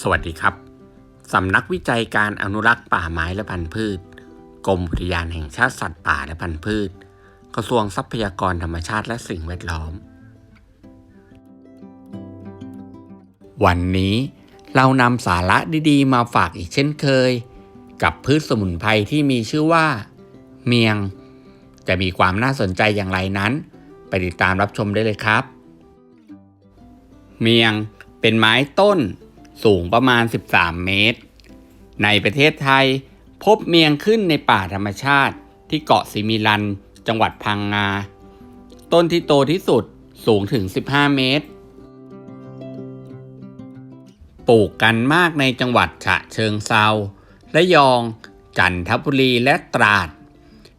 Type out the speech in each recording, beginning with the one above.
สวัสดีครับ สำนักวิจัยการอนุรักษ์ป่าไม้และพันธุ์พืช กรมอุทยานแห่งชาติสัตว์ป่าและพันธุ์พืช กระทรวงทรัพยากรธรรมชาติและสิ่งแวดล้อม วันนี้เรานำสาระดีๆ มาฝากอีกเช่นเคย กับพืชสมุนไพรที่มีชื่อว่า เมียง จะมีความน่าสนใจอย่างไรนั้น ไปติดตามรับชมได้เลยครับ เมียงเป็นไม้ต้นสูงประมาณ 13 เมตร ในประเทศไทยพบเมียงขึ้นในป่าธรรมชาติที่เกาะสิมิลัน จังหวัดพังงา ต้นที่โตที่สุดสูงถึง 15 เมตร ปลูกกันมากในจังหวัดฉะเชิงเซาระยอง จันทบุรีและตราด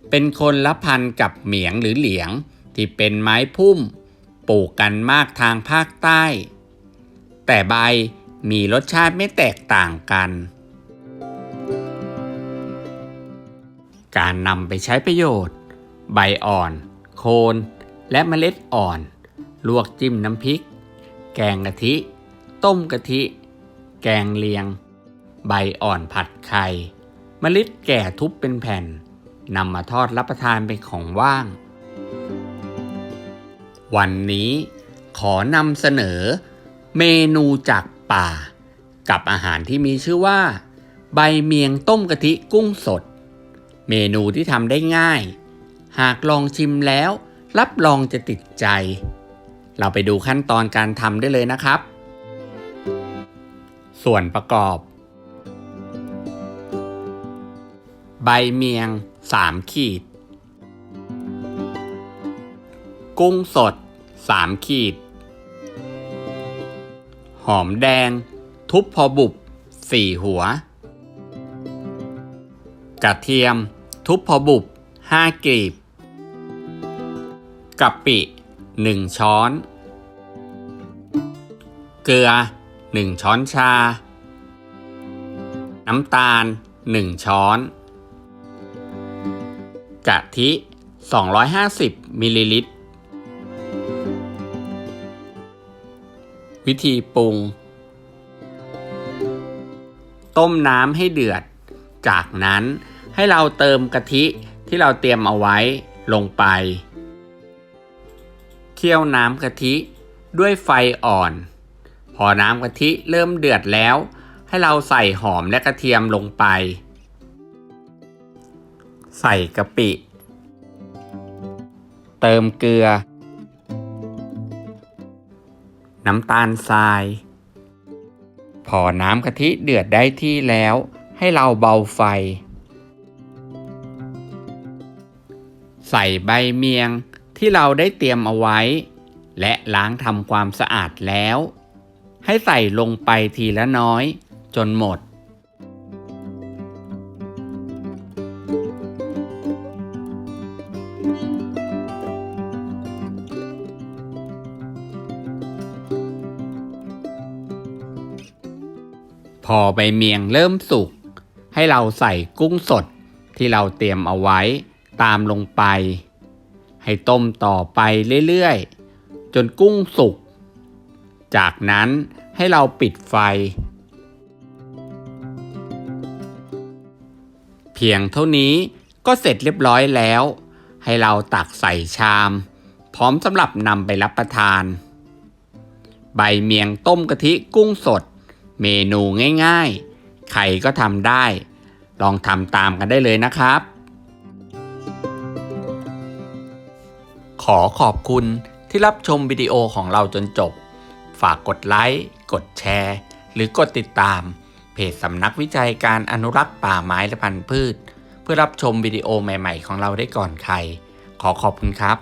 เป็นคนละพันกับเหมียงหรือเหลียงที่เป็นไม้พุ่ม ปลูกกันมากทางภาคใต้ แต่ใบมีรสชาติไม่แตกต่างกัน การนำไปใช้ประโยชน์ ใบอ่อน โคน และเมล็ดอ่อน ลวกจิ้มน้ำพริก แกงกะทิ ต้มกะทิ แกงเลียง ใบอ่อนผัดไข่เมล็ดแก่ทุบเป็นแผ่นนำมาทอดรับประทานเป็นของว่าง วันนี้ขอนำเสนอเมนูจากป่า กับอาหารที่มีชื่อว่า ใบเมียงต้มกะทิกุ้งสด เมนูที่ทำได้ง่าย หากลองชิมแล้ว รับรองจะติดใจ เราไปดูขั้นตอนการทำได้เลยนะครับ ส่วนประกอบ ใบเมียง 3 ขีด กุ้งสด 3 ขีด หอมแดง ทุบพอบุบ 4 หัว กระเทียม ทุบพอบุบ 5 กลีบกะปิ 1 ช้อน เกลือ 1 ช้อนชา น้ำตาล 1 ช้อน กะทิ 250มิลลิลิตร วิธีปรุง ต้มน้ำให้เดือด จากนั้นให้เราเติมกะทิที่เราเตรียมเอาไว้ลงไป เคี่ยวน้ำกะทิด้วยไฟอ่อน พอน้ำกะทิเริ่มเดือดแล้ว ให้เราใส่หอมและกระเทียมลงไป ใส่กะปิ เติมเกลือ น้ำตาลทราย พอน้ำกะทิเดือดได้ที่แล้ว ให้เราเบาไฟ ใส่ใบเมียงที่เราได้เตรียมเอาไว้ และล้างทำความสะอาดแล้ว ให้ใส่ลงไปทีละน้อย จนหมด พอใบเมียงเริ่มสุก ให้เราใส่กุ้งสดที่เราเตรียมเอาไว้ตามลงไป ให้ต้มต่อไปเรื่อยๆ จนกุ้งสุก จากนั้นให้เราปิดไฟ เพียงเท่านี้ก็เสร็จเรียบร้อยแล้ว ให้เราตักใส่ชาม พร้อมสำหรับนำไปรับประทาน ใบเมียงต้มกะทิกุ้งสด เมนูง่ายๆ ใครก็ทำได้ ลองทำตามกันได้เลยนะครับ ขอขอบคุณที่รับชมวิดีโอของเราจนจบ ฝากกดไลค์ กดแชร์ หรือกดติดตาม เพจสำนักวิจัยการอนุรักษ์ป่าไม้และพันธุ์พืช เพื่อรับชมวิดีโอใหม่ๆ ของเราได้ก่อนใคร ขอขอบคุณครับ